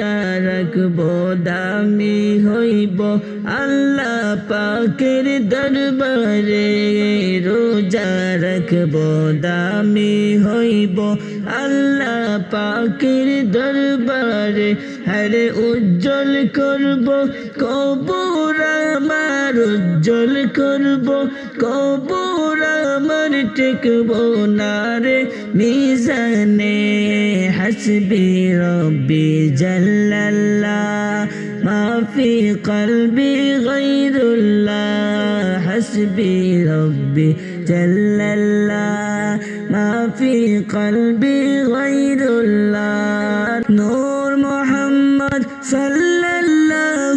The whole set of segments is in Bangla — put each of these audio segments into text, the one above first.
রোজা রাখব দামি হইব, আল্লাহ পাকের দরবারে রোজা রাখব দামি হইব, আল্লাহ পাকের দরবারে হরে উজ্জ্বল করব, কবর আমার উজ্জ্বল করব, কবর টেকব না রে মিজানে হাসবি রব্বি জাল্লাল্লাহ মাফি কলবি গৈরুল্লাহ হাসবি রব্বি জাল্লাল্লাহ মাফি কলবি গৈরুল্লাহ নূর মোহাম্মদ সাল্লাল্লাহ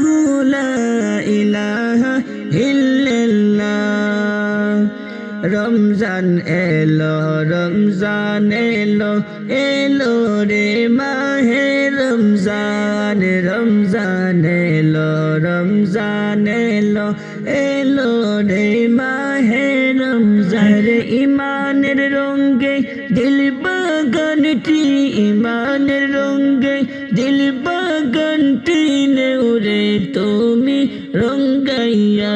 রমজান এলো রমজান এলো এলো রে মাহে রমজান রমজান এলো রমজান এলো এলো রে মাহে রমজান। ইমানের রঙ্গে দিল বাগানটি ইমানের রঙ্গে দিল বাগানটি নেউরে তুমি রঙ্গাইয়া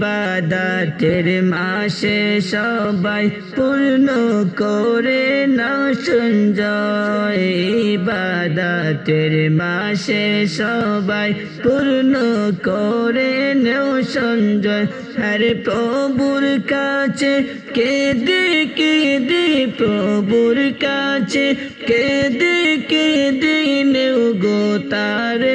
ইবাদাতের মাসে সবাই পূর্ণ করে না সঞ্জয় ইবাদাতের মাসে সবাই পূর্ণ করে নেও সঞ্জয় হরে প্রভুর কাছে কেঁদে কেঁদে, প্রভুর কাছে কেঁদে কেঁদে নেও গো তারে।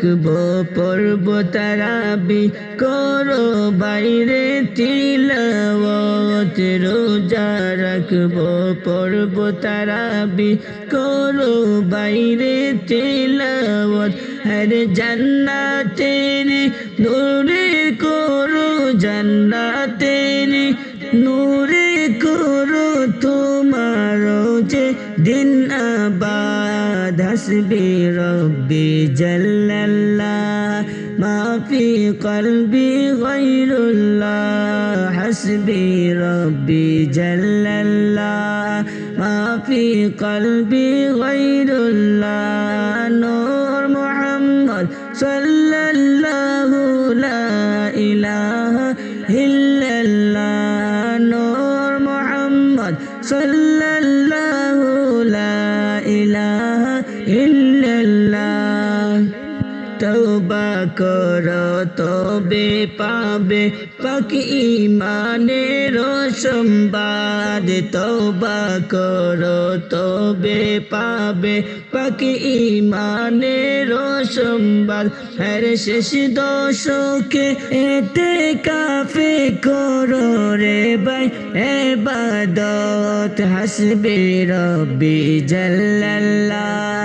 রাখব পর্ব তারাবি করো বাইরে তিলাওয়াত, রোজা রাখব পর্ব তারাবি করো বাইরে তিলাওয়াত হর জান্নাতের নূরে করো জান্নাতের নূরে করো তোমার যে দিন قد حسبي ربي جل الله ما في قلبي غير الله حسبي ربي جل الله ما في قلبي غير الله نور محمد صلى الله لا إله إلا الله نور محمد صلى إلا الله. তওবা করো, তবে পাবে পাক ইমানের সম্বাদ। তওবা করো, তবে পাবে পাক ইমানের সম্বাদ। হর শেষ দশকে এতে কাফে করো রে ভাই, এবাদত হাসবে রব্বি জাল্লাল্লাহ।